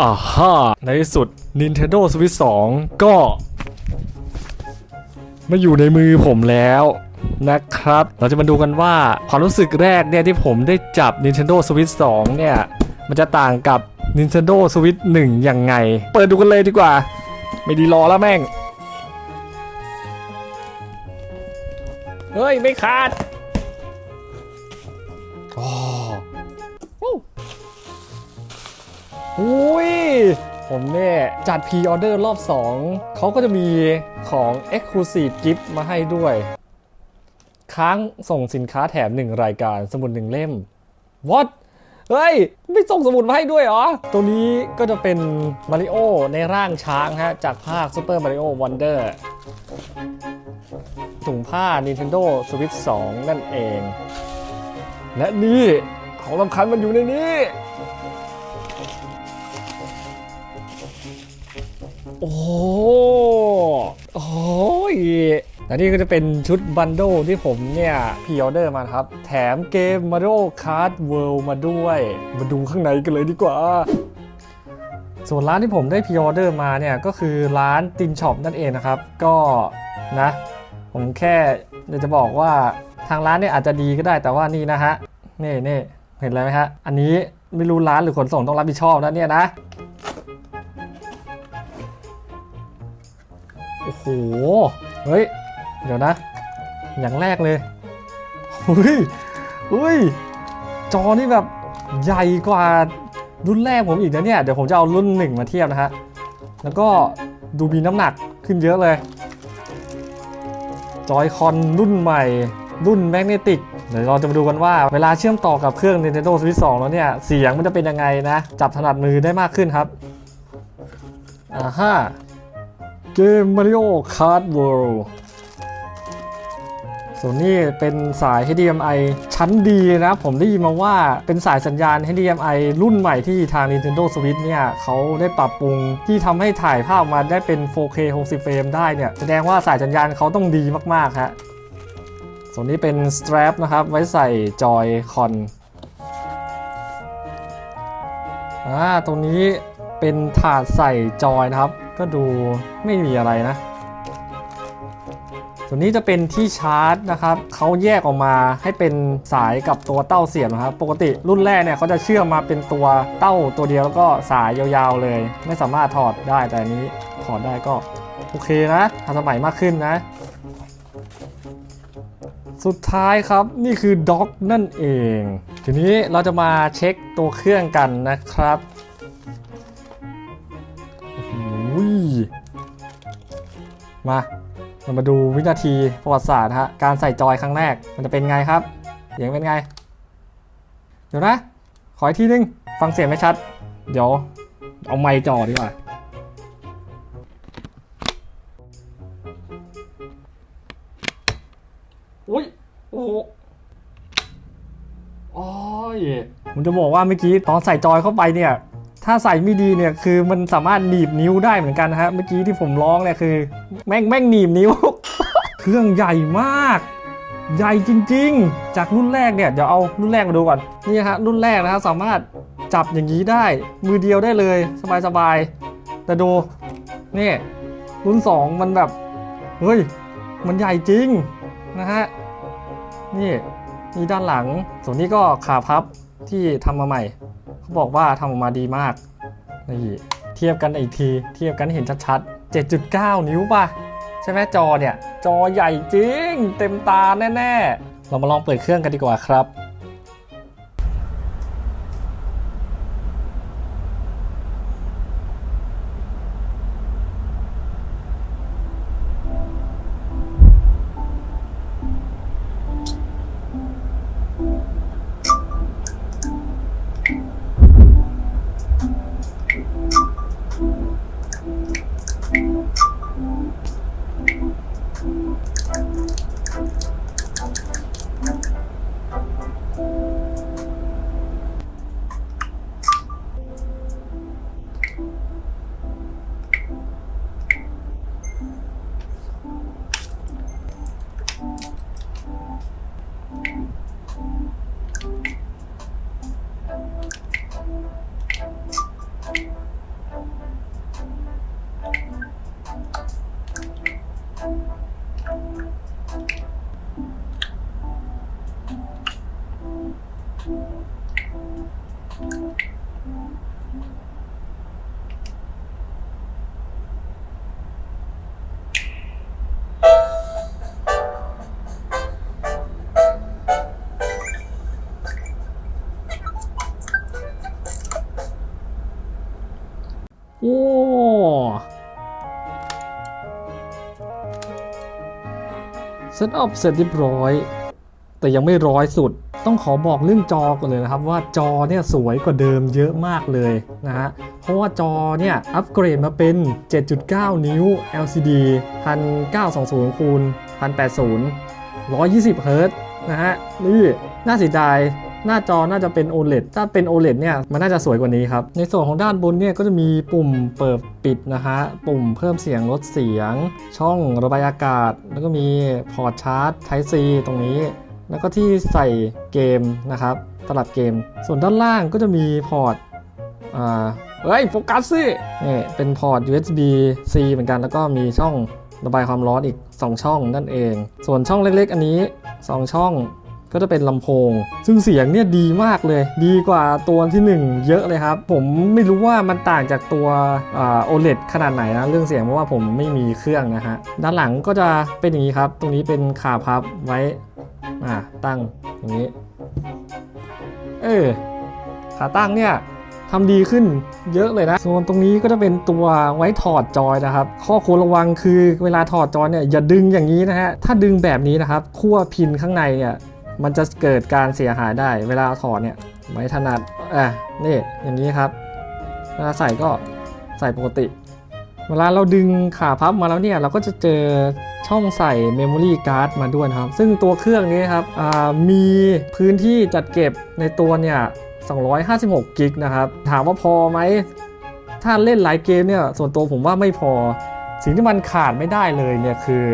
อ่าฮ่าในที่สุด Nintendo Switch 2 ก็มาอยู่ในมือผมแล้วนะครับ เราจะมาดูกันว่าความรู้สึกแรกเนี่ยที่ผมได้จับ Nintendo Switch 2 เนี่ย มันจะต่างกับ Nintendo Switch 1 ยังไง เปิดดูกันเลยดีกว่า ไม่ดีรอแล้วแม่ง เฮ้ย ไม่ขาดอ๋อ อุ้ยผมเนี่ยจัดพ r ออเดอร์รอบ 2 เขาก็จะมีของ Exclusive Gift มาให้ด้วย ค้างส่งสินค้าแถม 1 รายการสมุด1เล่ม What เฮ้ย ไม่ส่งสมุดมาให้ด้วยเหรอ ตัวนี้ก็จะเป็นมาริโอในร่างช้างฮะ จากภาค Super Mario Wonder ถุงผ้า Nintendo Switch 2 นั่นเอง และนี่ ของสำคัญมันอยู่ในนี้ โอ้โหโอ้ยและนี่ก็จะเป็นชุดบันโดที่ผมเนี่ยพ r ออเดอร์มาครับ แถมเกม Mario Kart World มาด้วย มาดูข้างในกันเลยดีกว่าส่วนร้านที่ผมได้พ r ออเดอร์มาเนี่ยก็คือร้านตินช็อปนั่นเองนะครับ ก็นะ ผมแค่อยากจะบอกว่าทางร้านเนี่ยอาจจะดีก็ได้แต่ว่านี่นะฮะนี่นี่เห็นอะไรไหมฮะอันนี้ไม่รู้ร้านหรือขนส่งต้องรับผิดชอบนะเนี่ยนะ โอ้โห เฮ้ย เดี๋ยวนะ อย่างแรกเลยเฮ้ยเฮ้ย จอนี่แบบใหญ่กว่ารุ่นแรกผมอีกนะเนี่ย เดี๋ยวผมจะเอารุ่นหนึ่งมาเทียบนะฮะ แล้วก็ดูมีน้ำหนักขึ้นเยอะเลย จอยคอนรุ่นใหม่ รุ่นแมกเนติก เดี๋ยวเราจะมาดูกันว่าเวลาเชื่อมต่อกับเครื่อง Nintendo Switch 2 แล้วเนี่ย เสียงมันจะเป็นยังไงนะ จับถนัดมือได้มากขึ้นครับ อ่าฮะ เกม Mario Kart World ส่วนนี้เป็นสาย HDMI ชั้นดีนะ ผมได้ยินมาว่าเป็นสายสัญญาณ HDMI รุ่นใหม่ที่ทาง Nintendo Switch เนี่ยเขาได้ปรับปรุงที่ทำให้ถ่ายภาพมาได้เป็น 4K 60 เฟรมได้เนี่ย แสดงว่าสายสัญญาณเขาต้องดีมากๆฮะส่วนนี้เป็น strap นะครับ ไว้ใส่จอยคอนอ่าตรงนี้เป็นถาดใส่จอยนะครับ ก็ดูไม่มีอะไรนะ ส่วนนี้จะเป็นที่ชาร์จนะครับเขาแยกออกมาให้เป็นสายกับตัวเต้าเสียบนะครับ ปกติรุ่นแรกเนี่ยเขาจะเชื่อมมาเป็นตัวเต้าตัวเดียวแล้วก็สายยาวๆเลย ไม่สามารถถอดได้แต่อันนี้ถอดได้ก็โอเคนะทันสมัยมากขึ้นนะสุดท้ายครับนี่คือด็อกนั่นเอง ทีนี้เราจะมาเช็คตัวเครื่องกันนะครับ มาเรามาดูวินาทีประวัติศาสตร์ฮะการใส่จอยครั้งแรกมันจะเป็นไงครับเสียงเป็นไง เดี๋ยวนะ ขออีกทีนึง ฟังเสียงไม่ชัด เดี๋ยว เอาไมค์จ่อดีกว่าอุ้ยโอ้โหโอ้ยผมจะบอกว่าเมื่อกี้ตอนใส่จอยเข้าไปเนี่ย ถ้าใส่ไม่ดีเนี่ยคือมันสามารถหนีบนิ้วได้เหมือนกันนะฮะเมื่อกี้ที่ผมร้องเนี่ยคือ แม่งแม่งหนีบนิ้ว เครื่องใหญ่มาก ใหญ่จริง ๆ จากรุ่นแรกเนี่ยเดี๋ยวเอารุ่นแรกมาดูก่อนนี่ฮะรุ่นแรกนะครับสามารถจับอย่างนี้ได้ มือเดียวได้เลยสบายๆแต่ดูนี่รุ่น 2 มันแบบเฮ้ยมันใหญ่จริงนะฮะนี่นี่ด้านหลังส่วนนี้ก็ขาพับที่ทำมาใหม่ เขาบอกว่าทำออกมาดีมากนี่เทียบกันอีกที เทียบกันเห็นชัดๆ 7.9 นิ้วป่ะ ใช่ไหมจอเนี่ย จอใหญ่จริง เต็มตาแน่ ๆ เรามาลองเปิดเครื่องกันดีกว่าครับ เซตอัพเสร็จเรียบร้อย แต่ยังไม่ร้อยสุด ต้องขอบอกเรื่องจอก่อนเลยนะครับ ว่าจอเนี่ยสวยกว่าเดิมเยอะมากเลยนะฮะ เพราะว่าจอเนี่ยอัปเกรดมาเป็น 7.9 นิ้ว LCD 1920คูณ1080 120 เฮิร์ตนะฮะนี่น่าเสียดาย หน้าจอน่าจะเป็น OLED ถ้าเป็น OLED เนี่ยมันน่าจะสวยกว่านี้ครับ ในส่วนของด้านบนเนี่ยก็จะมีปุ่มเปิดปิดนะฮะ ปุ่มเพิ่มเสียงลดเสียง ช่องระบายอากาศ แล้วก็มีพอร์ตชาร์จ Type C ตรงนี้ แล้วก็ที่ใส่เกมนะครับตลับเกม ส่วนด้านล่างก็จะมีพอร์ตอ่าเฮ้ยโฟกัสสินี่เป็นพอร์ต USB C เหมือนกันแล้วก็มีช่องระบายความร้อนอีก 2 ช่องนั่นเอง ส่วนช่องเล็กๆ อันนี้ 2 ช่อง ก็จะเป็นลำโพง ซึ่งเสียงเนี่ยดีมากเลย ดีกว่าตัวที่ 1 เยอะเลยครับ ผมไม่รู้ว่ามันต่างจากตัวอ่า OLED ขนาดไหนนะเรื่องเสียงเพราะว่าผมไม่มีเครื่องนะฮะด้านหลังก็จะเป็นอย่างนี้ครับ ตรงนี้เป็นขาพับไว้อ่าตั้งอย่างนี้ เออขาตั้งเนี่ยทำดีขึ้นเยอะเลยนะ ส่วนตรงนี้ก็จะเป็นตัวไว้ถอดจอยนะครับ ข้อควรระวังคือเวลาถอดจอยเนี่ยอย่าดึงอย่างนี้นะฮะ ถ้าดึงแบบนี้นะครับ ขั้วพินข้างในเนี่ย มันจะเกิดการเสียหายได้ เวลาถอดเนี่ยไม่ถนัดอะนี่อย่างนี้ครับเวลาใส่ก็ใส่ปกติ เวลาเราดึงขาพับมาแล้วเนี่ยเราก็จะเจอช่องใส่ Memory Card มาด้วยครับ ซึ่งตัวเครื่องนี้ครับมีพื้นที่จัดเก็บในตัวเนี่ย256กิกนะครับถามว่าพอไหมถ้าเล่นหลายเกมเนี่ยส่วนตัวผมว่าไม่พอสิ่งที่มันขาดไม่ได้เลยเนี่ยคือ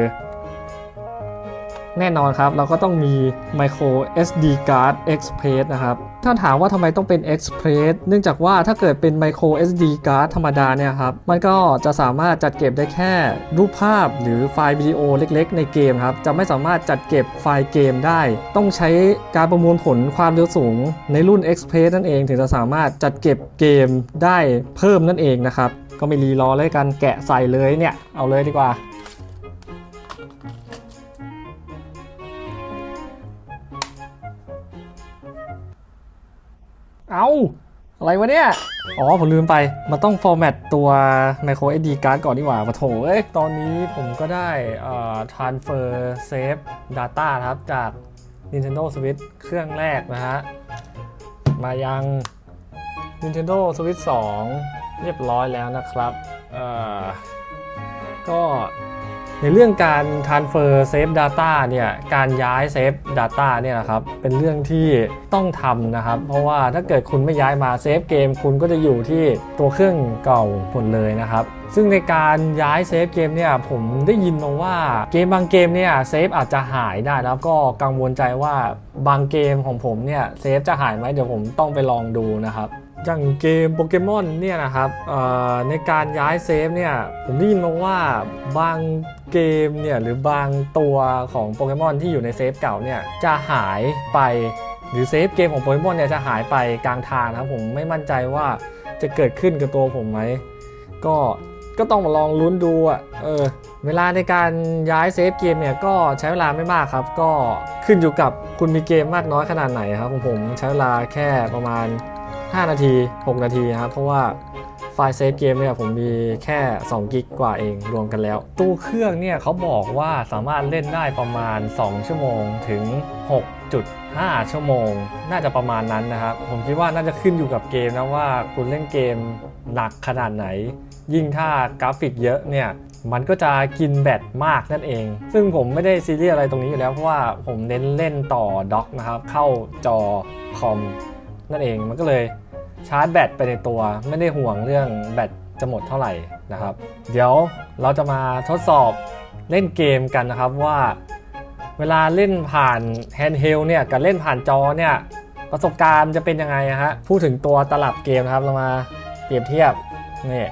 แน่นอนครับ เราก็ต้องมี micro SD card express นะครับ ถ้าถามว่าทำไมต้องเป็น express เนื่องจากว่าถ้าเกิดเป็น micro SD card ธรรมดาเนี่ยครับ มันก็จะสามารถจัดเก็บได้แค่รูปภาพหรือไฟล์วิดีโอเล็กๆ ในเกมครับ จะไม่สามารถจัดเก็บไฟล์เกมได้ ต้องใช้การประมวลผลความเร็วสูงในรุ่น express นั่นเอง ถึงจะสามารถจัดเก็บเกมได้เพิ่มนั่นเองนะครับ ก็ไม่รีรอเลยกันแกะใส่เลยเนี่ย เอาเลยดีกว่า เอาอะไรวะเนี่ย อ๋อ ผมลืมไป มันต้องฟอร์แมตตัว micro SD card ก่อนดีกว่าปะโถเอ้ย ตอนนี้ผมก็ได้เอ่อ transfer save data ครับ จาก Nintendo Switch เครื่องแรกนะฮะ มายัง Nintendo Switch 2 เรียบร้อยแล้วนะครับ เอ่อ ก็ ในเรื่องการ transfer save data เนี่ย การย้าย save data เนี่ยนะครับ เป็นเรื่องที่ต้องทำนะครับ เพราะว่าถ้าเกิดคุณไม่ย้ายมา save เกมคุณก็จะอยู่ที่ตัวเครื่องเก่าหมดเลยนะครับ ซึ่งในการย้ายเซฟเกมเนี่ยผมได้ยินมาว่าเกมบางเกมเนี่ยเซฟอาจจะหายได้แล้วก็กังวลใจว่าบางเกมของผมเนี่ยเซฟจะหายไหมเดี๋ยวผมต้องไปลองดูนะครับอย่างเกมโปเกมอนเนี่ยนะครับเอ่อในการย้ายเซฟเนี่ยผมได้ยินมาว่าบาง เกมเนี่ยหรือบางตัวของโปเกมอนที่อยู่ในเซฟเก่าเนี่ยจะหายไปหรือเซฟเกมของโปเกมอนเนี่ยจะหายไปกลางทางนะครับผมไม่มั่นใจว่าจะเกิดขึ้นกับตัวผมไหมก็ก็ต้องมาลองลุ้นดูอะเออเวลาในการย้ายเซฟเกมเนี่ยก็ใช้เวลาไม่มากครับ ก็ขึ้นอยู่กับคุณมีเกมมากน้อยขนาดไหนครับผมใช้เวลาแค่ประมาณ 5 นาที 6 นาทีนะครับเพราะว่า ไฟล์เซฟเกมเนี่ยผมมีแค่2กิกกว่าเองรวมกันแล้ว ตู้เครื่องเนี่ยเขาบอกว่าสามารถเล่นได้ประมาณ 2 ชั่วโมงถึง 6.5 ชั่วโมง น่าจะประมาณนั้นนะครับ ผมคิดว่าน่าจะขึ้นอยู่กับเกมนะว่าคุณเล่นเกมหนักขนาดไหน ยิ่งถ้ากราฟิกเยอะเนี่ยมันก็จะกินแบตมากนั่นเอง ซึ่งผมไม่ได้ซีเรียสอะไรตรงนี้อยู่แล้ว เพราะว่าผมเน้นเล่นต่อด็อกนะครับ เข้าจอคอมนั่นเอง มันก็เลย ชาร์จแบตไปในตัว ไม่ได้ห่วงเรื่องแบตจะหมดเท่าไหร่นะครับ เดี๋ยวเราจะมาทดสอบเล่นเกมกันนะครับว่า เวลาเล่นผ่านแฮนด์เฮลเนี่ยกับเล่นผ่านจอเนี่ยประสบการณ์จะเป็นยังไงฮะพูดถึงตัวตลับเกมนะครับเรามาเปรียบเทียบนี่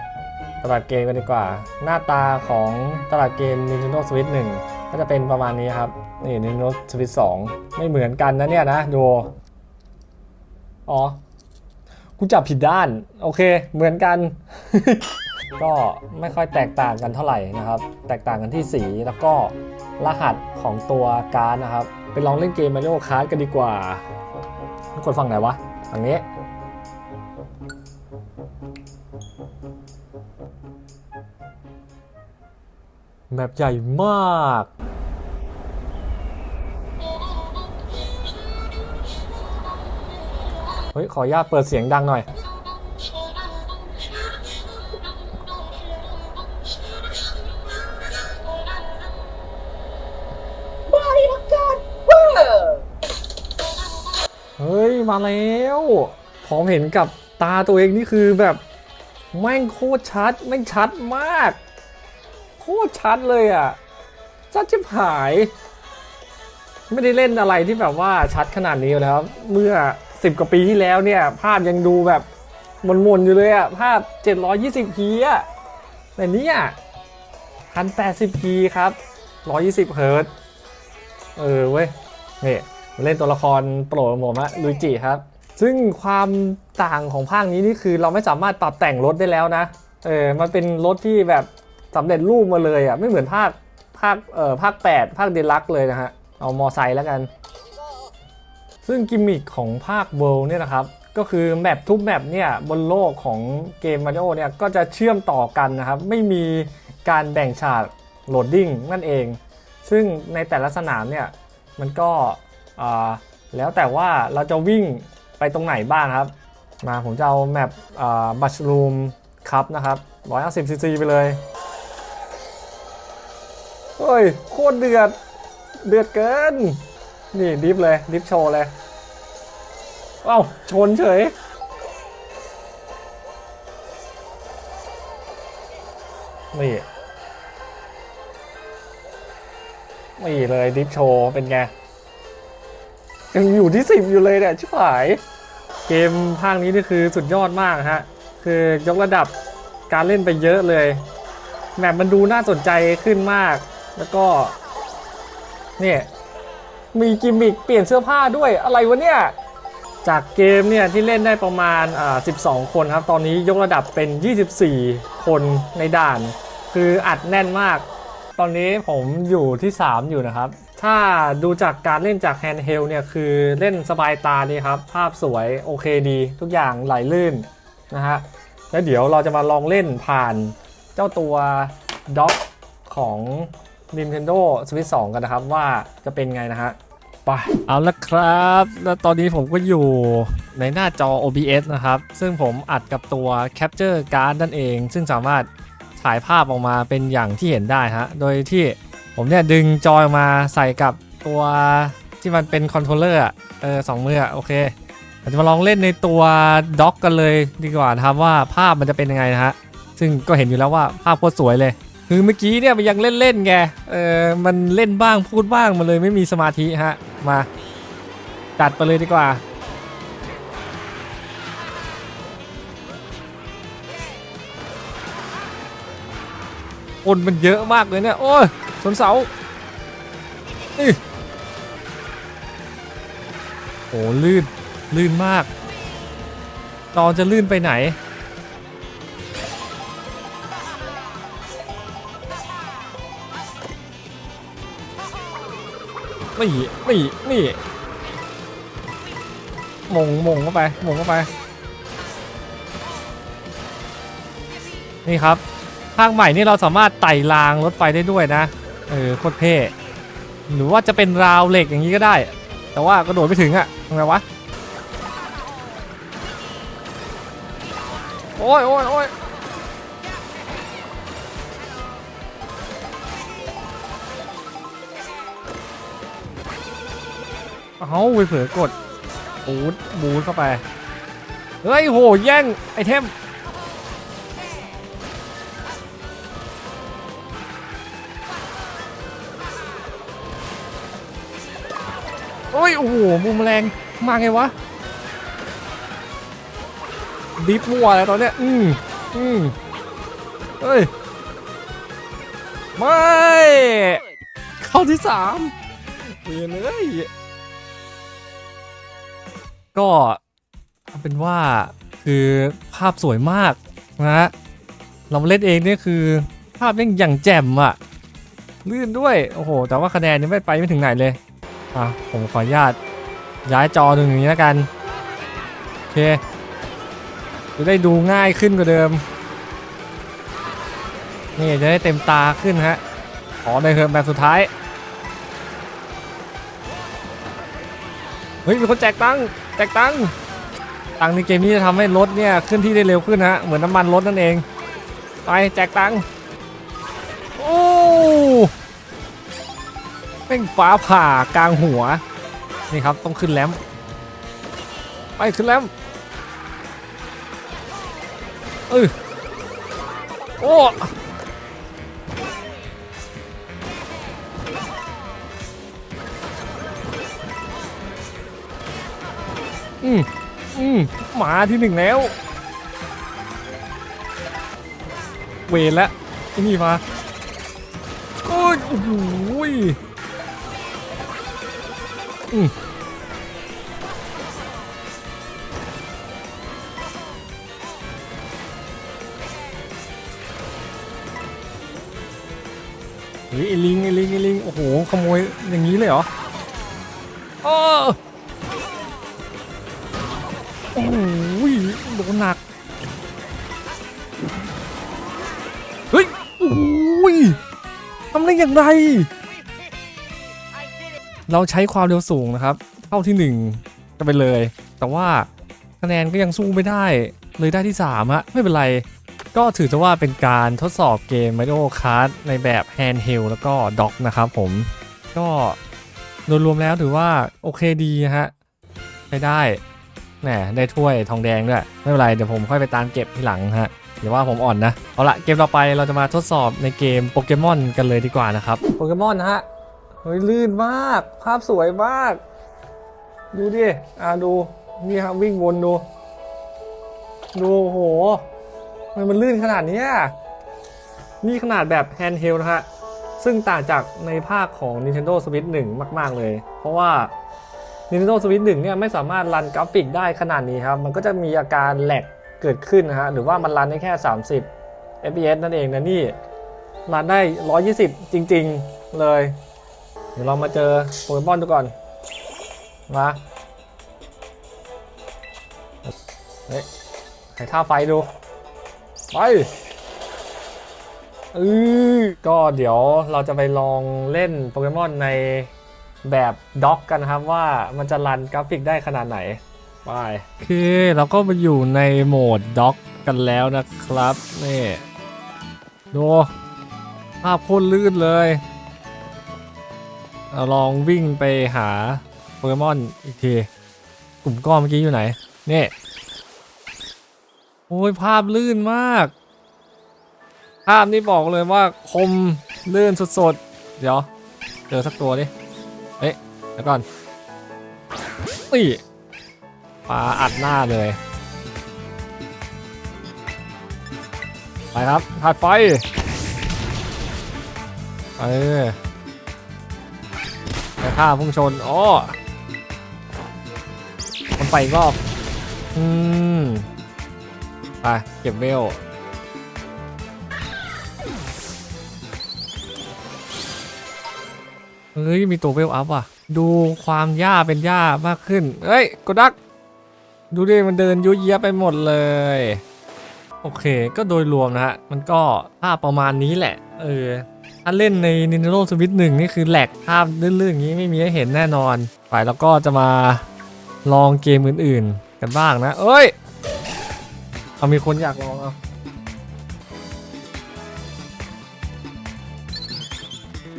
ตลับเกมกันดีกว่า หน้าตาของตลับเกม Nintendo Switch 1 ก็จะเป็นประมาณนี้ครับ นี่ Nintendo Switch 2 ไม่เหมือนกันนะเนี่ยนะ ดู อ๋อ กูจับผิดด้าน โอเค เหมือนกัน ก็ไม่ค่อยแตกต่างกันเท่าไหร่นะครับ แตกต่างกันที่สีแล้วก็รหัสของตัวการ์ดนะครับ ไปลองเล่นเกม Mario Kart กันดีกว่า กดฝั่งไหนวะฝั่งนี้แบบใหญ่มาก เฮ้ย ขออนุญาตเปิดเสียงดังหน่อยเฮ้ย มาแล้วผมเห็นกับตาตัวเองนี่คือแบบแม่งโคตรชัดแม่งชัดมาก โคตรชัดเลยอะชัดชิบหาย ไม่ได้เล่นอะไรที่แบบว่าชัดขนาดนี้แล้ว เมื่อ 10 กว่าปีที่แล้วเนี่ย ภาพยังดูแบบมนๆอยู่เลยอะภาพ 720p อะแต่เนี้อะ 1080p ครับ 120เฮิร์ตเออเว้ยนี่เล่นตัวละครโปรดของผมอะลุยจิครับ ซึ่งความต่างของภาคนี้นี่คือเราไม่สามารถปรับแต่งรถได้แล้วนะเออมันเป็นรถที่แบบสำเร็จรูปมาเลยอะไม่เหมือนภาคภาคเอ่อภาค 8 ภาคเดลักเลยนะฮะเอามอไซค์แล้วกัน ซึ่งกิมมิคของภาคเวิลด์เนี่ยนะครับก็คือแมปทุกแมปเนี่ยบนโลกของเกมมาริโอเนี่ยก็จะเชื่อมต่อกันนะครับ ไม่มีการแบ่งฉากโหลดดิ้งนั่นเอง ซึ่งในแต่ละสนามเนี่ยมันก็แล้วแต่ว่าเราจะวิ่งไปตรงไหนบ้างครับ มาผมจะเอาแมปบัชรูมครับนะครับ150ซีซีไปเลยเฮ้ย โคตรเดือด เดือดเกิน นี่ดิฟเลย ดิฟโชว์เลยเอ้าชนเฉย นี่นี่เลยดิฟโชว์เป็นไง ยังอยู่ที่สิบอยู่เลยเนี่ยชิบหาย เกมภาคนี้นี่คือสุดยอดมากฮะ คือยกระดับการเล่นไปเยอะเลยแมปมันดูน่าสนใจขึ้นมาก แล้วก็ เนี่ย มีกิมมิคเปลี่ยนเสื้อผ้าด้วยอะไรวะเนี่ย จากเกมเนี่ยที่เล่นได้ประมาณอ่า12 คนครับ ตอนนี้ยกระดับเป็น 24 คนในด่าน คืออัดแน่นมาก ตอนนี้ผมอยู่ที่ 3 อยู่นะครับ ถ้าดูจากการเล่นจากแฮนด์เฮลเนี่ยคือเล่นสบายตาดีครับ ภาพสวยโอเคดี ทุกอย่างไหลลื่นนะฮะ แล้วเดี๋ยวเราจะมาลองเล่นผ่านเจ้าตัวด็อกของ Nintendo Switch 2 กันนะครับว่าจะเป็นไงนะฮะไปเอาละครับ แล้วตอนนี้ผมก็อยู่ในหน้าจอ OBS นะครับ ซึ่งผมอัดกับตัว Capture Card นั่นเอง ซึ่งสามารถถ่ายภาพออกมาเป็นอย่างที่เห็นได้ฮะ โดยที่ผมเนี่ยดึงจอยมาใส่กับตัวที่มันเป็นคอนโทรลเลอร์เออสองมือโอเคเราจะมาลองเล่นในตัวด็อกกันเลยดีกว่านะครับว่าภาพมันจะเป็นยังไงนะฮะ ซึ่งก็เห็นอยู่แล้วว่าภาพโคตรสวยเลย คือเมื่อกี้เนี่ยมันยังเล่นๆไงเออมันเล่นบ้างพูดบ้างมันเลยไม่มีสมาธิฮะมาตัดไปเลยดีกว่าคนมันเยอะมากเลยเนี่ยโอ้ยสนเสานี่โอ้ลื่นลื่นมากตอนจะลื่นไปไหน นี่นี่นี่มงมงเข้าไปมงเข้าไป นี่ครับภาคใหม่นี่เราสามารถไต่รางรถไฟได้ด้วยนะ เออโคตรเท่หรือว่าจะเป็นราวเหล็กอย่างนี้ก็ได้ แต่ว่ากระโดดไม่ถึงอะทำไงวะ โอ้ยโอ้ยโอ้ย เอาไปเผลอกดบูทบูทเข้าไป เฮ้ยโหแย่งไอเทมโอ้ยโอ้โหมุมแรงมาไงวะดิฟมัวแล้วตอนเนี้ยอืมอืมเฮ้ยไม่ เข้าที่สามเปลี่ยนเลย ก็เอาเป็นว่าคือภาพสวยมากนะ เราเล่นเองเนี่ยคือภาพยังอย่างแจ่มอะลื่นด้วย โอ้โห แต่ว่าคะแนนยังไม่ไปไม่ถึงไหนเลย อะ ผมขออนุญาตย้ายจอตรงนี้แล้วกัน โอเค จะได้ดูง่ายขึ้นกว่าเดิม นี่จะได้เต็มตาขึ้นฮะ ขอในเทอมแบบสุดท้าย เฮ้ย มีคนแจกตังค์ แจกตังค์ตังค์ในเกมนี้จะทำให้รถเนี่ยขึ้นที่ได้เร็วขึ้นฮะเหมือนน้ำมันรถนั่นเอง ไปแจกตังค์โอ้เป็นฟ้าผ่ากลางหัว นี่ครับต้องขึ้นแลมไปขึ้นแลมเออโอ้ อืมอืมหมาที่หนึ่งแล้ว เวรแล้วไอ้นี่มาโอ้ยโอ้โหอืมเฮ้ยไอ้ลิงไอ้ลิงไอ้ลิงโอ้โหขโมยอย่างนี้เลยเหรออ้อ อ้โหโดนหนัก เฮ้ยโอ้ยทำได้อย่างไร เราใช้ความเร็วสูงนะครับ เข้าที่1กันไปเลย แต่ว่าคะแนนก็ยังสู้ไม่ได้ เลยได้ที่3อะไม่เป็นไร ก็ถือจะว่าเป็นการทดสอบเกม Mario Kart ในแบบ Handheld แล้วก็ด็อกนะครับผม ก็โดยรวมแล้วถือว่าโอเคดีฮะใช้ได้ แหมได้ถ้วยทองแดงด้วย ไม่เป็นไรเดี๋ยวผมค่อยไปตามเก็บทีหลังฮะเดี๋ยวว่าผมอ่อนนะ เอาละเกมต่อไปเราจะมาทดสอบในเกมโปเกมอนกันเลยดีกว่านะครับ โปเกมอนนะฮะเฮ้ยลื่นมาก ภาพสวยมาก ดูดิ อ่าดู นี่ครับวิ่งวนดู ดูโหทำไมมันลื่นขนาดนี้นี่ขนาดแบบแฮนด์เฮลนะฮะ ซึ่งต่างจากในภาคของ Nintendo Switch 1 มาก ๆ เลย เพราะว่า Nintendo Switch 1เนี่ยไม่สามารถรันกราฟิกได้ขนาดนี้ครับ มันก็จะมีอาการแหลกเกิดขึ้นนะฮะ หรือว่ามันรันได้แค่ 30 fps นั่นเองนะนี่ รันได้ 120 จริง ๆเลย เดี๋ยวเรามาเจอโปเกมอนดูก่อน มาเฮ้ยให้ท่าไฟดู ไปเออก็เดี๋ยวเราจะไปลองเล่นโปเกมอนใน แบบด็อกกันครับว่ามันจะรันกราฟิกได้ขนาดไหนไปคือเราก็มาอยู่ในโหมดด็อกกันแล้วนะครับนี่ดูภาพโคตรลื่นเลยเราลองวิ่งไปหาโปเกมอนอีกที กลุ่มก้อนเมื่อกี้อยู่ไหน นี่ โอ้ยภาพลื่นมาก ภาพนี่บอกเลยว่าคมลื่นสดๆ เดี๋ยว เจอสักตัวดิ เอ๊ะเดี๋ยวก่อนนี่ปลาอัดหน้าเลย ไปครับผัดไฟเออไปฆ่าพุ่งชนอ๋อมันไปกรอบอืมไปเก็บเวลเฮ้ย มีตัวเวลอัพอะ ดูความยาเป็นยามากขึ้นเฮ้ยกดดัก ดูดิมันเดินยุ่ยเยียไปหมดเลย โอเค ก็โดยรวมนะฮะ มันก็ภาพประมาณนี้แหละ เออ ถ้าเล่นใน Nintendo Switch 1 นี่คือแหลกภาพลื่นๆอย่างนี้ไม่มีให้เห็นแน่นอนไปแล้วก็จะมาลองเกมอื่นๆ กันบ้างนะ เอ้ย เอามีคนอยากลองเอา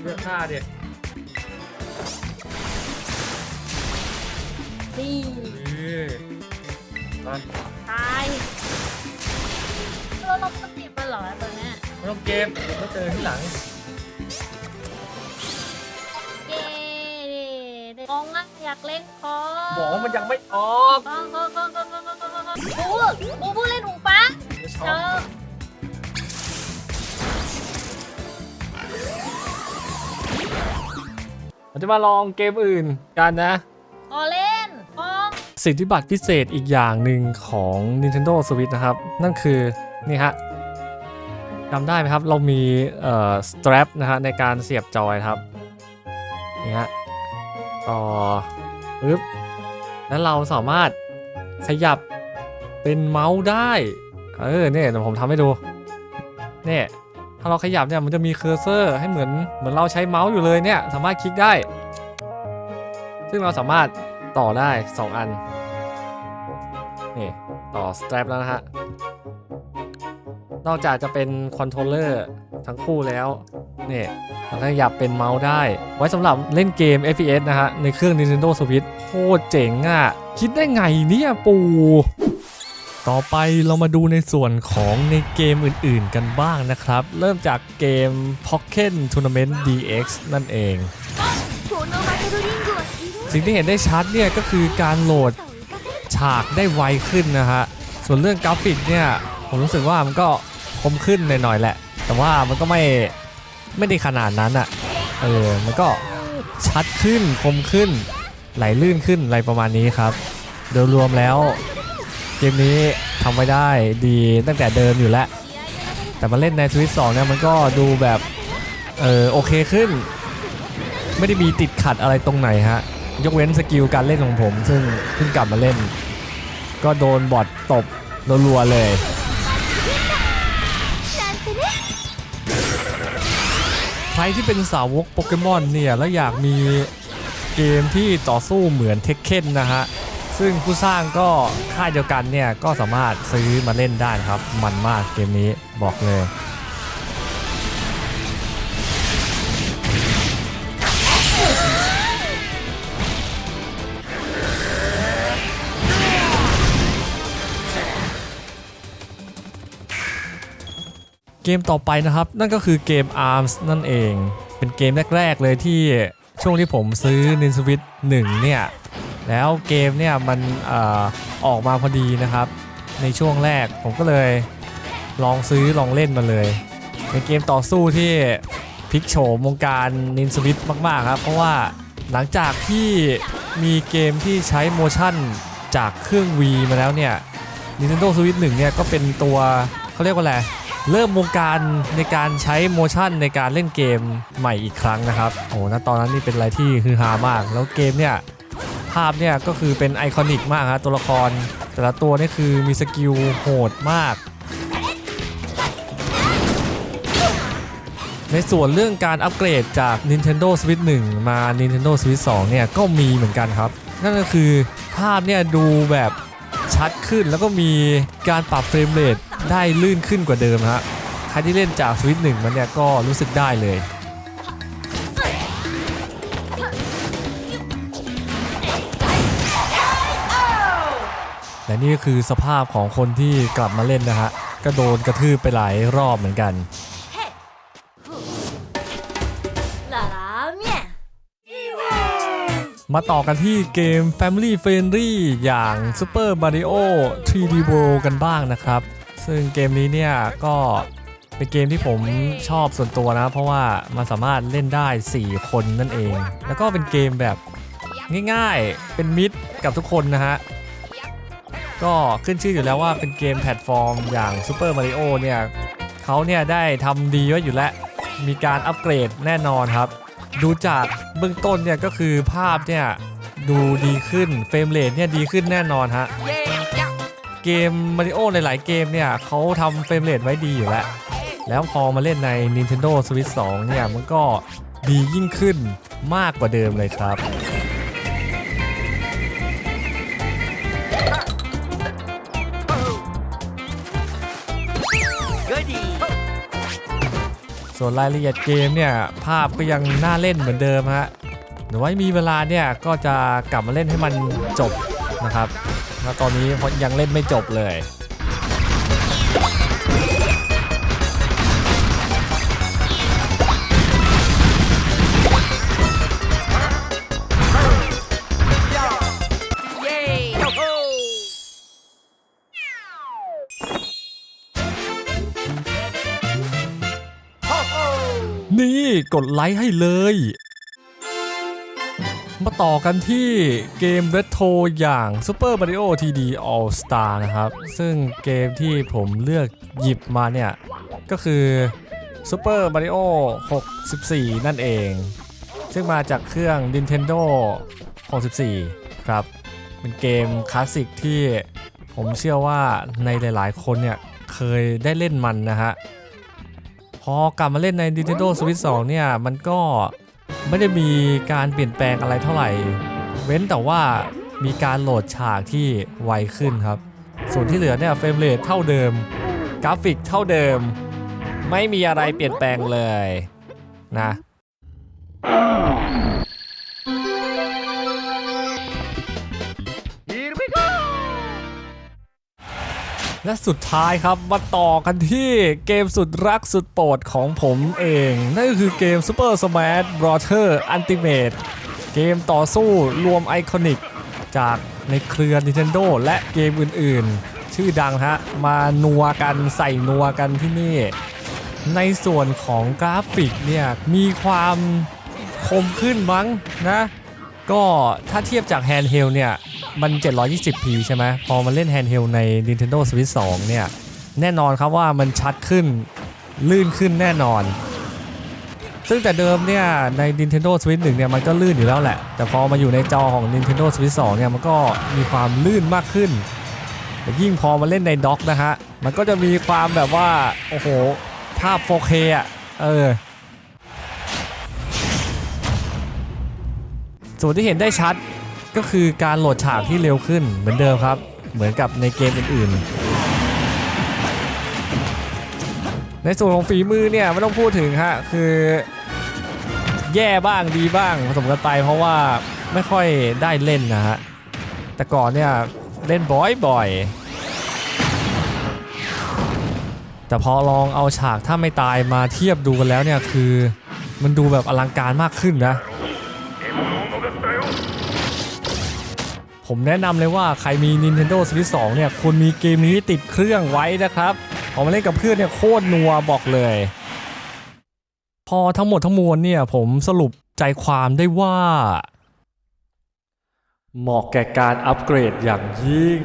เลือกค่าเดินี่ อนตายเราต้องเก็บมัหรอตัวเนี้ม่ต้องเก็บเดี๋ยวก็เจอที่หลังเย้ด็องอะอยากเล่นคองบอกว่ามันยังไม่ออกกองกองกองกองกองกองกองปูปูปูเล่นหูฟังไม่เจบอเราจะมาลองเกมอื่นกันนะ สิทธิบัตรพิเศษอีกอย่างหนึ่งของ Nintendo Switch นะครับ นั่นคือ นี่ฮะจำได้ไหมครับ เรามีเอ่อ strap นะฮะในการเสียบจอยครับ นี่ฮะต่อปึ๊บแล้วเราสามารถขยับเป็นเมาส์ได้ เออเนี่ยเดี๋ยวผมทำให้ดู เนี่ยถ้าเราขยับเนี่ยมันจะมีเคอร์เซอร์ให้เหมือนเหมือนเราใช้เมาส์อยู่เลยเนี่ย สามารถคลิกได้ ซึ่งเราสามารถ ต่อได้ 2 อัน นี่ ต่อส t ตร p แล้วนะฮะ นอกจากจะเป็นคอนโทรลเลอร์ทั้งคู่แล้วนี่ยเราก็ขยับเป็นเมาส์ได้ ไว้สำหรับเล่นเกม FPS นะฮะ ในเครื่อง Nintendo Switch โคตรเจ๋งอะ คิดได้ไงเนี่ยปู ต่อไปเรามาดูในส่วนของในเกมอื่นๆกันบ้างนะครับ เริ่มจากเกม Pokken Tournament DX นั่นเอง สิ่งที่เห็นได้ชัดเนี่ยก็คือการโหลดฉากได้ไวขึ้นนะฮะส่วนเรื่องกราฟิกเนี่ยผมรู้สึกว่ามันก็คมขึ้นหน่อยๆแหละ แต่ว่ามันก็ไม่ไม่ได้ขนาดนั้นอะ่ะเออมันก็ชัดขึ้นคมขึ้น ไหลลื่นขึ้นอะไรประมาณนี้ครับ โดยรวมแล้วเกมนี้ทำไว้ได้ดีตั้งแต่เดิมอยู่แล้ว แต่มาเล่นในสวิตสองเนี่ยมันก็ดูแบบเออโอเคขึ้น ไม่ได้มีติดขัดอะไรตรงไหนฮะ ยกเว้นสกิลการเล่นของผม ซึ่งเพิ่งกลับมาเล่น ก็โดนบอดตบรัวๆเลยใครที่เป็นสาวกโปเกมอนเนี่ย แล้วอยากมีเกมที่ต่อสู้เหมือนเทคเคนนะฮะ ซึ่งผู้สร้างก็ค่ายเดียวกันเนี่ย ก็สามารถซื้อมาเล่นได้นะครับ มันมากเกมนี้บอกเลย เกมต่อไปนะครับ นั่นก็คือเกม ARMS นั่นเอง เป็นเกมแรก ๆ เลยที่ช่วงที่ผมซื้อ Nintendo Switch 1เนี่ย แล้วเกมเนี่ยมันอออกมาพอดีนะครับ ในช่วงแรกผมก็เลยลองซื้อลองเล่นมาเลย เป็นเกมต่อสู้ที่พลิกโฉมวงการ Nintendo Switch มาก ๆ ครับ เพราะว่าหลังจากที่มีเกมที่ใช้โมชั่นจากเครื่อง Wii มาแล้วเนี่ย Nintendo Switch 1เนี่ยก็เป็นตัวเขาเรียกว่าอะไร เริ่มวงการในการใช้โมชั่นในการเล่นเกมใหม่อีกครั้งนะครับโอ้ณตอนนั้นนี่เป็นอะไรที่ฮือฮามาก แล้วเกมเนี่ยภาพเนี่ยก็คือเป็นไอคอนิกมากฮะตัวละคร แต่ละตัวนี่คือมีสกิลโหดมาก ในส่วนเรื่องการอัปเกรดจาก Nintendo Switch 1 มา Nintendo Switch 2 เนี่ยก็มีเหมือนกันครับ นั่นก็คือภาพเนี่ยดูแบบชัดขึ้นแล้วก็มีการปรับเฟรมเรท ได้ลื่นขึ้นกว่าเดิมฮะใครที่เล่นจากสวิตหนึ่งมันเนี่ยก็รู้สึกได้เลยและนี่ก็คือสภาพของคนที่กลับมาเล่นนะฮะก็โดนกระทืบไปหลายรอบเหมือนกันมาต่อกันที่เกม Family Friendly อย่าง Super Mario 3D World กันบ้างนะครับ ซึ่งเกมนี้เนี่ยก็เป็นเกมที่ผมชอบส่วนตัวนะ เพราะว่ามันสามารถเล่นได้ 4 คนนั่นเอง แล้วก็เป็นเกมแบบง่ายๆ เป็นมิตรกับทุกคนนะฮะ ก็ขึ้นชื่ออยู่แล้วว่าเป็นเกมแพลตฟอร์มอย่าง Super Mario เนี่ยเขาเนี่ยได้ทำดีไว้อยู่แล้ว มีการอัปเกรดแน่นอนครับ ดูจากเบื้องต้นเนี่ยก็คือภาพเนี่ยดูดีขึ้นเฟรมเรทเนี่ยดีขึ้นแน่นอนฮะ เกม Mario หลาย ๆ เกมเนี่ยเขาทำเฟรมเรทไว้ดีอยู่แล้ว แล้วพอมาเล่นใน Nintendo Switch 2 เนี่ย มันก็ดียิ่งขึ้นมากกว่าเดิมเลยครับส่วนรายละเอียดเกมเนี่ยภาพก็ยังน่าเล่นเหมือนเดิมฮะหรือว่ามีเวลาเนี่ยก็จะกลับมาเล่นให้มันจบนะครับ แล้วตอนนี้ยังเล่นไม่จบเลยนี่กดไลค์ให้เลย มาต่อกันที่เกมเร t โ o อย่าง Super Mario 3D All Star นะครับ ซึ่งเกมที่ผมเลือกหยิบมาเนี่ย ก็คือ Super Mario 64 นั่นเอง ซึ่งมาจากเครื่อง Nintendo 64 ครับ เป็นเกมคลาสสิกที่ผมเชื่อว่าในหลายๆ คนเนี่ย เคยได้เล่นมันนะฮะ พอกลับมาเล่นใน Nintendo Switch 2 เนี่ย มันก็ ไม่ได้มีการเปลี่ยนแปลงอะไรเท่าไหร่ เว้นแต่ว่ามีการโหลดฉากที่ไวขึ้นครับ ส่วนที่เหลือเนี่ยเฟรมเรทเท่าเดิม กราฟิกเท่าเดิม ไม่มีอะไรเปลี่ยนแปลงเลยนะ และสุดท้ายครับมาต่อกันที่เกมสุดรักสุดโปรดของผมเอง นั่นก็คือเกม Super Smash Bros. Ultimate เกมต่อสู้รวมไอคอนิกจากในเครือ Nintendo และเกมอื่นๆ ชื่อดังฮะ มานัวกันใส่นัวกันที่นี่ ในส่วนของกราฟิกเนี่ย มีความคมขึ้นมั้งนะ ก็ถ้าเทียบจากแฮนด์เฮลเนี่ย มัน 720p ใช่ไหมพอมาเล่นแฮนด์เฮลใน Nintendo Switch 2 เนี่ย แน่นอนครับว่ามันชัดขึ้นลื่นขึ้นแน่นอน ซึ่งแต่เดิมเนี่ย ใน Nintendo Switch 1 เนี่ย มันก็ลื่นอยู่แล้วแหละ แต่พอมาอยู่ในจอของ Nintendo Switch 2 เนี่ย มันก็มีความลื่นมากขึ้น แต่ยิ่งพอมาเล่นในด็อกนะฮะ มันก็จะมีความแบบว่า โอ้โห ภาพ 4K อะ เออส่วนที่เห็นได้ชัด ก็คือการโหลดฉากที่เร็วขึ้นเหมือนเดิมครับ เหมือนกับในเกมอื่นๆ ในส่วนของฝีมือเนี่ยไม่ต้องพูดถึงฮะคือแย่บ้างดีบ้างผสมกันไปเพราะว่าไม่ค่อยได้เล่นนะฮะแต่ก่อนเนี่ยเล่นบ่อยๆ แต่พอลองเอาฉากถ้าไม่ตายมาเทียบดูกันแล้วเนี่ยคือมันดูแบบอลังการมากขึ้นนะ ผมแนะนำเลยว่าใครมี Nintendo Switch 2 เนี่ยควรมีเกมนี้ติดเครื่องไว้นะครับพอมาเล่นกับเพื่อนเนี่ยโคตรนัวบอกเลย พอทั้งหมดทั้งมวลเนี่ยผมสรุปใจความได้ว่า เหมาะแก่การอัปเกรดอย่างยิ่ง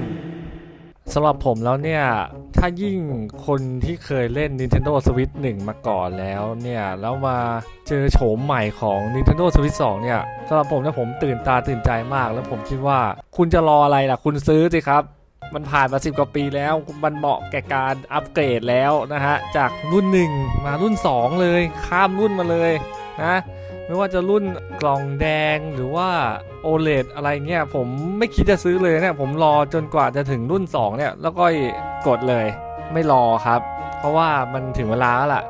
สำหรับผมแล้วเนี่ย ถ้ายิ่งคนที่เคยเล่น Nintendo Switch 1 มาก่อนแล้วเนี่ย แล้วมาเจอโฉมใหม่ของ Nintendo Switch 2 เนี่ยสำหรับผมเนี่ยผมตื่นตาตื่นใจมาก แล้วผมคิดว่าคุณจะรออะไรล่ะ คุณซื้อสิครับ มันผ่านมา10กว่าปีแล้ว มันเหมาะแก่การอัปเกรดแล้วนะฮะ จากรุ่น 1 มารุ่น 2 เลย ข้ามรุ่นมาเลยนะ ไม่ว่าจะรุ่นกล่องแดงหรือว่า OLED อะไรเงี้ยผมไม่คิดจะซื้อเลยเนี่ยผมรอจนกว่าจะถึงรุ่น 2 เนี่ย แล้วก็กดเลยไม่รอครับ เพราะว่ามันถึงเวลาแล้วล่ะ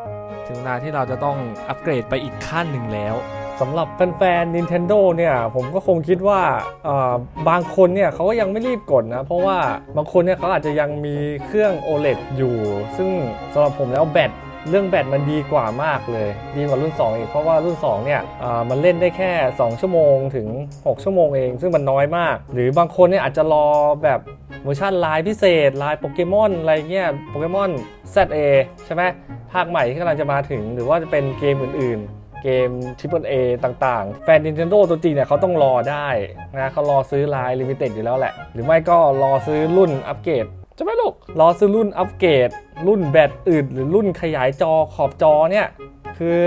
ถึงเวลาที่เราจะต้องอัปเกรดไปอีกขั้นหนึ่งแล้วสำหรับแฟนๆ Nintendo เนี่ยผมก็คงคิดว่าเออบางคนเนี่ยเขาก็ยังไม่รีบกดนะ เพราะว่าบางคนเนี่ยเขาอาจจะยังมีเครื่อง OLED อยู่ ซึ่งสำหรับผมแล้วแบต เรื่องแบตมันดีกว่ามากเลย ดีกว่ารุ่น 2 อีก เพราะว่ารุ่น 2 เนี่ยมันเล่นได้แค่ 2 ชั่วโมงถึง 6 ชั่วโมงเอง ซึ่งมันน้อยมาก หรือบางคนเนี่ยอาจจะรอแบบเวอร์ชันลายพิเศษลายโปเกมอนอะไรเงี้ยโปเกมอน ZA ใช่ไหมภาคใหม่ที่กำลังจะมาถึง หรือว่าจะเป็นเกมอื่นๆเกม Triple A ต่างๆ แฟน Nintendo ตัวจริงเนี่ยเขาต้องรอได้นะเขารอซื้อลาย Limited อยู่แล้วแหละ หรือไม่ก็รอซื้อรุ่นอัปเกรด จะไหม่ลูกรอซื้อรุ่นอัปเกรด รุ่นแบตอื่น หรือรุ่นขยายจอขอบจอเนี่ยคือ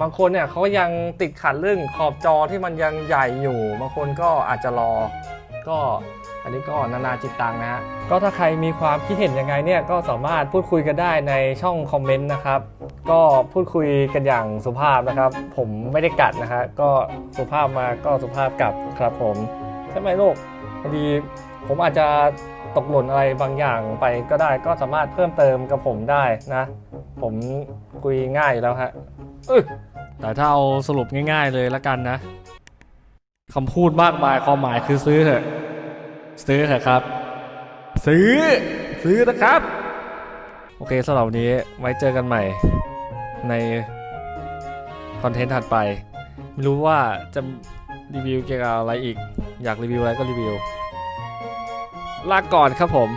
บางคนเนี่ยเขายังติดขัดเรื่องขอบจอที่มันยังใหญ่อยู่ บางคนก็อาจจะรอ ก็อันนี้ก็นานาจิตตังนะฮะ ก็ถ้าใครมีความคิดเห็นยังไงเนี่ยก็สามารถพูดคุยกันได้ในช่องคอมเมนต์นะครับ ก็พูดคุยกันอย่างสุภาพนะครับ ผมไม่ได้กัดนะฮะก็สุภาพมาก็สุภาพกลับครับผม ใช่ไหมลูกพอดีผมอาจจะ ตกหล่นอะไรบางอย่างไปก็ได้ก็สามารถเพิ่มเติมกับผมได้นะ ผมคุยง่ายอยู่แล้วฮะแต่ถ้าเอาสรุปง่าย ๆ เลยละกันนะคำพูดมากมายความหมายคือซื้อเถอะซื้อเถอะครับ ซื้อ ซื้อนะครับ โอเคสำหรับวันนี้ไว้เจอกันใหม่ในคอนเทนต์ถัดไป ไม่รู้ว่าจะรีวิวเกี่ยวกับอะไรอีก อยากรีวิวอะไรก็รีวิว ลาก่อนครับผม